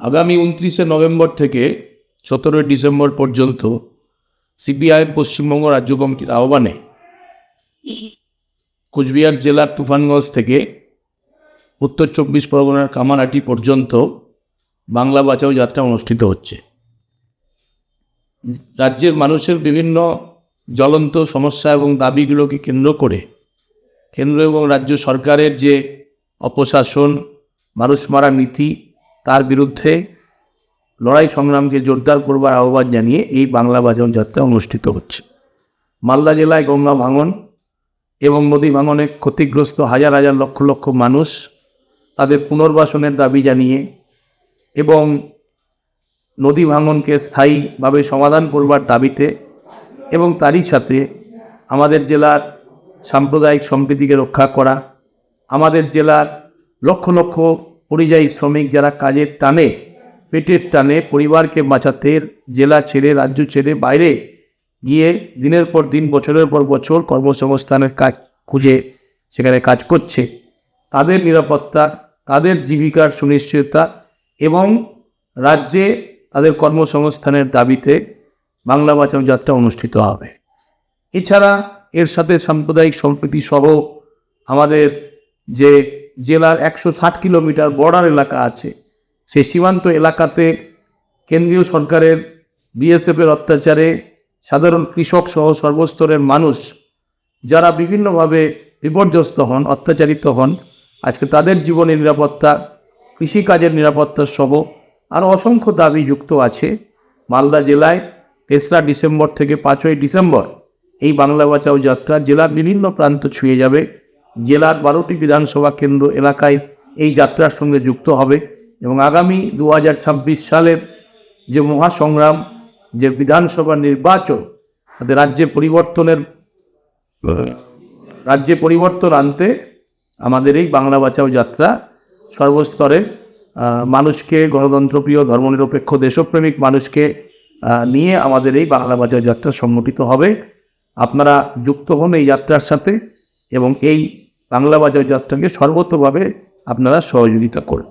আগামী উনত্রিশে নভেম্বর থেকে সতেরোই ডিসেম্বর পর্যন্ত সিপিআইএম পশ্চিমবঙ্গ রাজ্য কমিটির আহ্বানে কোচবিহার জেলার তুফানগঞ্জ থেকে উত্তর চব্বিশ পরগনার কামারহাটি পর্যন্ত বাংলা বাঁচাও যাত্রা অনুষ্ঠিত হচ্ছে। রাজ্যের মানুষের বিভিন্ন জ্বলন্ত সমস্যা এবং দাবিগুলোকে কেন্দ্র করে কেন্দ্র এবং রাজ্য সরকারের যে অপশাসন মানুষ মারা নীতি, তার বিরুদ্ধে লড়াই সংগ্রামকে জোরদার করবার আহ্বান জানিয়ে এই বাংলা বাজাও যাত্রা অনুষ্ঠিত হচ্ছে। মালদা জেলায় গঙ্গা ভাঙন এবং নদী ভাঙনে ক্ষতিগ্রস্ত হাজার হাজার লক্ষ লক্ষ মানুষ তাদের পুনর্বাসনের দাবি জানিয়ে এবং নদী ভাঙনকে স্থায়ীভাবে সমাধান করবার দাবিতে এবং তারই সাথে আমাদের জেলার সাম্প্রদায়িক সম্প্রীতিকে রক্ষা করা, আমাদের জেলার লক্ষ লক্ষ পরিযায়ী শ্রমিক যারা কাজের টানে, পেটের টানে পরিবারকে বাঁচাতে, জেলা ছেড়ে, রাজ্য ছেড়ে, বাইরে গিয়ে দিনের পর দিন, বছরের পর বছর কর্মসংস্থানের কাজ খুঁজে সেখানে কাজ করছে। তাদের নিরাপত্তা, তাদের জীবিকার সুনিশ্চয়তা এবং রাজ্যে তাদের কর্মসংস্থানের দাবিতে বাংলা বাঁচাও যাত্রা অনুষ্ঠিত হবে। এছাড়া এর সাথে সাম্প্রদায়িক সম্প্রীতি সহ আমাদের যে জেলার একশো ষাট কিলোমিটার বর্ডার এলাকা আছে, সেই সীমান্ত এলাকাতে কেন্দ্রীয় সরকারের বিএসএফের অত্যাচারে সাধারণ কৃষক সহ সর্বস্তরের মানুষ যারা বিভিন্নভাবে বিপর্যস্ত হন, অত্যাচারিত হন, আজকে তাদের জীবনের নিরাপত্তা, কৃষিকাজের নিরাপত্তা সহ আরও অসংখ্য দাবি যুক্ত আছে মালদা জেলায় তেসরা ডিসেম্বর থেকে পাঁচই ডিসেম্বর এই বাংলা বাঁচাও যাত্রা জেলার বিভিন্ন প্রান্ত ছুঁয়ে যাবে। জেলার বারোটি বিধানসভা কেন্দ্র এলাকায় এই যাত্রার সঙ্গে যুক্ত হবে এবং আগামী দু হাজার ছাব্বিশ সালের যে মহাসংগ্রাম যে বিধানসভা নির্বাচন রাজ্যে পরিবর্তনের রাজ্যে পরিবর্তন আনতে আমাদের এই বাংলা বাঁচাও যাত্রা সর্বস্তরে মানুষকে, গণতন্ত্রপ্রিয়, ধর্মনিরপেক্ষ, দেশপ্রেমিক মানুষকে নিয়ে আমাদের এই বাংলা বাঁচাও যাত্রা সংগঠিত হবে। আপনারা যুক্ত হন এই যাত্রার সাথে এবং এই বাংলা বাঁচাও যাত্রাকে সর্বতভাবে আপনারা সহযোগিতা করুন।